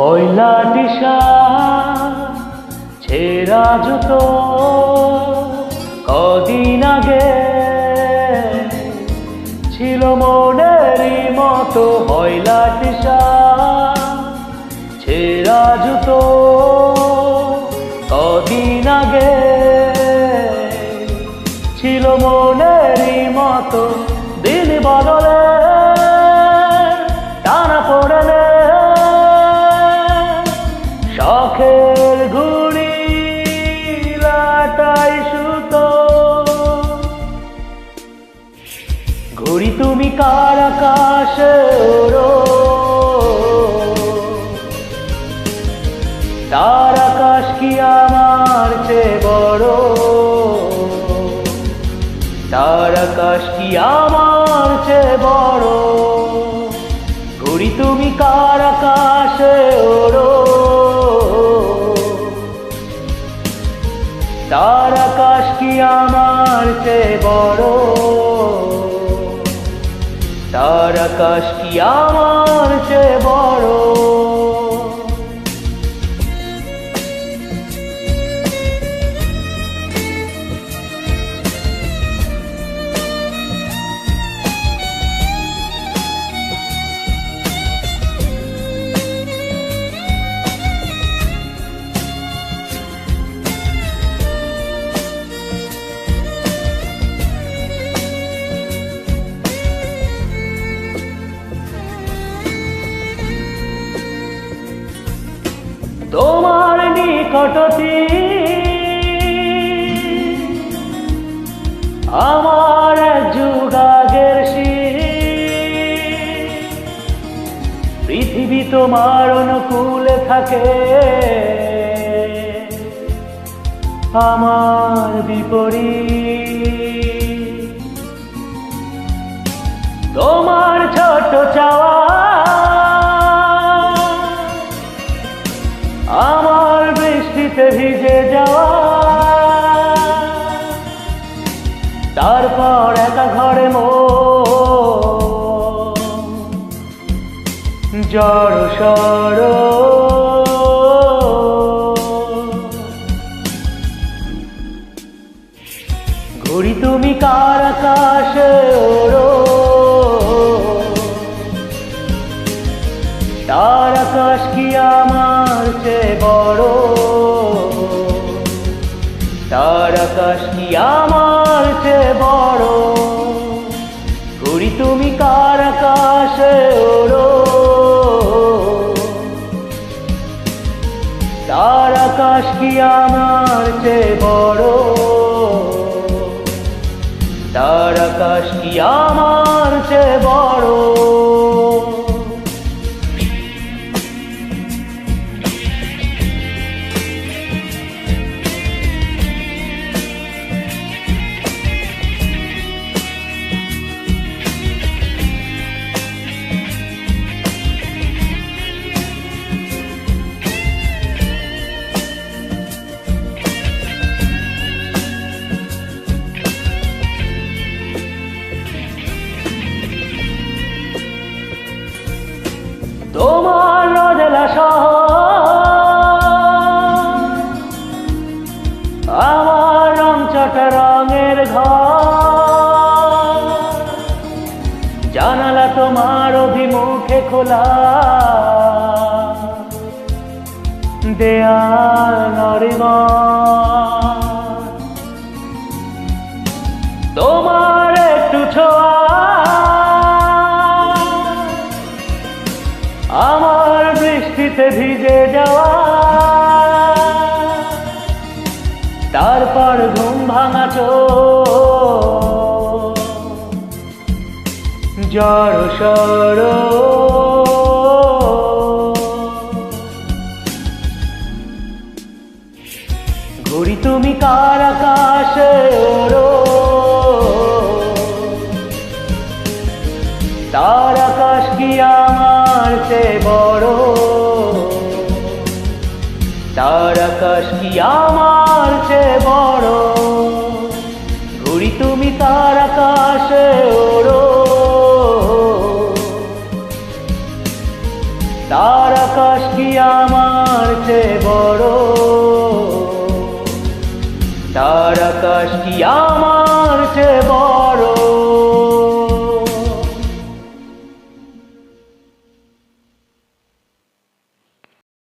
ময়লা টিসা ছেড়া জুতো, কদিন আগে ছিল মনের মতো ময়লা টিসা ছেড়া জুতো, কদিন আগে কার আকাশে তার আকাশ কি আমার চেয়ে বড়? তার আকাশ কি আমার চেয়ে বড়? ঘুড়ি তুমি কার আকাশে ওড়ো তার আকাশ কি আমার চেয়ে বড়? আকাশ কি আমার চেয়ে বড়? তোমার নিকটতি আমার যুগাগের। পৃথিবী তোমার অনুকূলে থাকে। আমার বিপরীত। তোমার ছোট চাওয়া আমার বৃষ্টিতে ভিজে যাওয়া। তারপর একা ঘরে মো জড় সড় ঘুড়ি তুমি কার আকাশে ওড়ো? আকাশ কি আমার চেয়ে বড়। ঘুড়ি তুমি কার আকাশে ওড়ো। তার আকাশ কি আমার চেয়ে বড়? তার আকাশ কি আমার চেয়ে বড়? আমার রং চট রঙের ঘর। জানালা তোমার অভিমুখে খোলা। দেয়াল নরিমা তোমার একটু ছোঁয়া। আমার বৃষ্টিতে ভিজে যাওয়া। তারপর ঘুম ভাঙা জড় সড় ঘুড়ি তুমি কার আকাশে ওড়ো তার আকাশ কি আমার চেয়ে বড়? ঘুড়ি তুমি তার আকাশে ওড়ো তার আকাশ কি আমার চেয়ে বড়? তার আকাশ কি আমার চেয়ে বড়?